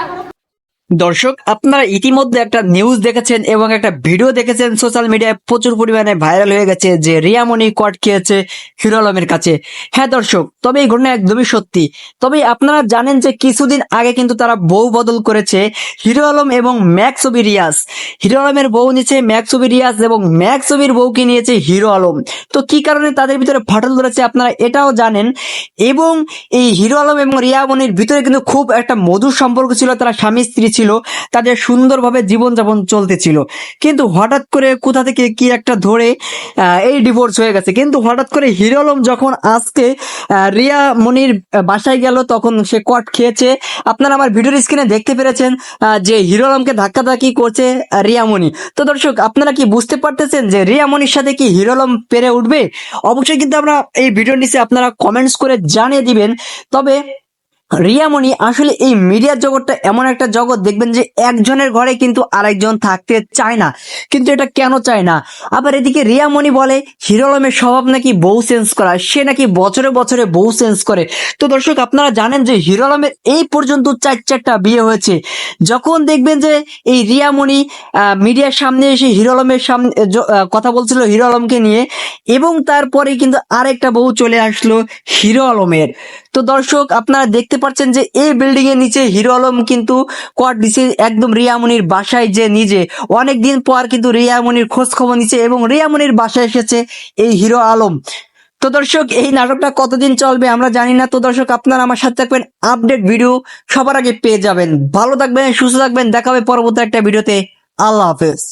Gracias. দর্শক, আপনারা ইতিমধ্যে একটা নিউজ দেখেছেন এবং একটা ভিডিও দেখেছেন। সোশ্যাল মিডিয়ায় প্রচুর পরিমাণে ভাইরাল হয়ে গেছে যে রিয়ামণি কট খেয়েছে হিরো আলমের কাছে। হ্যাঁ দর্শক, তবে এই ঘটনা একদমই সত্যি। তবে আপনারা জানেন যে কিছুদিন আগে কিন্তু তারা বউ বদল করেছে হিরো আলম এবং ম্যাক্সবি রিয়াজ। হিরো আলমের বউ নিয়েছে ম্যাক্সবি রিয়াজ এবং ম্যাক্সবির বউকে নিয়েছে হিরো আলম। তো কি কারণে তাদের ভিতরে ফাটল ধরেছে আপনারা এটাও জানেন। এবং এই হিরো আলম এবং রিয়ামণির ভিতরে কিন্তু খুব একটা মধুর সম্পর্ক ছিল। তারা স্বামী স্ত্রী ছিল, তাদের সুন্দরভাবে জীবনযাপন চলতেছিল। কিন্তু হঠাৎ করে কোথা থেকে কি একটা ধরে এই ডিভোর্স হয়ে গেছে। কিন্তু হঠাৎ করে হিরো আলম যখন আজকে রিয়া মনির বাসায় গেল, তখন সে কট খেয়েছে। আপনারা আমার ভিডিওর স্ক্রিনে দেখতে পেরেছেন যে হিরো আলমকে ধাক্কাধাক্কি করছে রিয়ামণি তো দর্শক, আপনারা কি বুঝতে পারতেছেন যে রিয়ামণির সাথে কি হিরো আলম পেরে উঠবে? অবশ্যই কিন্তু আমরা এই ভিডিওর নিচে আপনারা কমেন্টস করে জানিয়ে দিবেন। তবে রিয়ামণি, আসলে এই মিডিয়ার জগৎটা এমন একটা জগৎ, দেখবেন যে একজনের ঘরে কিন্তু আরেকজন থাকতে চায় না, কিন্তু এটা কেন চায় না? আবার এদিকে রিয়ামণি বলে, হিরো আলমের স্বভাব নাকি বউ চেঞ্জ করা, সে নাকি বছরে বছরে বউ চেঞ্জ করে। তো দর্শক, আপনারা জানেন যে হিরো আলমের এই পর্যন্ত চার চারটা বিয়ে হয়েছে। যখন দেখবেন যে এই রিয়ামণি মিডিয়ার সামনে এসে হিরো আলমের সামনে কথা বলছিল হিরো আলমকে নিয়ে, এবং তারপরে কিন্তু আরেকটা বউ চলে আসলো হিরো আলমের। তো দর্শক, আপনারা দেখতে পাচ্ছেন যে এই বিল্ডিং এর নিচে হিরো আলম কিন্তু কোয়াড দিছে একদম রিয়ামনির বাসায় যে নিজে। অনেক দিন পর কিন্তু রিয়ামনির খোঁজ খবর নিচ্ছে এবং রিয়ামনির বাসায় এসেছে এই হিরো আলম। তো দর্শক, এই নাটকটা কতদিন চলবে আমরা জানি না। তো দর্শক, আপনারা আমার সাথে থাকবেন আপডেট ভিডিও সবার আগে পেয়ে যাবেন। ভালো থাকবেন, সুস্থ থাকবেন দেখা হবে পরবর্তী একটা ভিডিওতে আল্লাহ হাফেজ।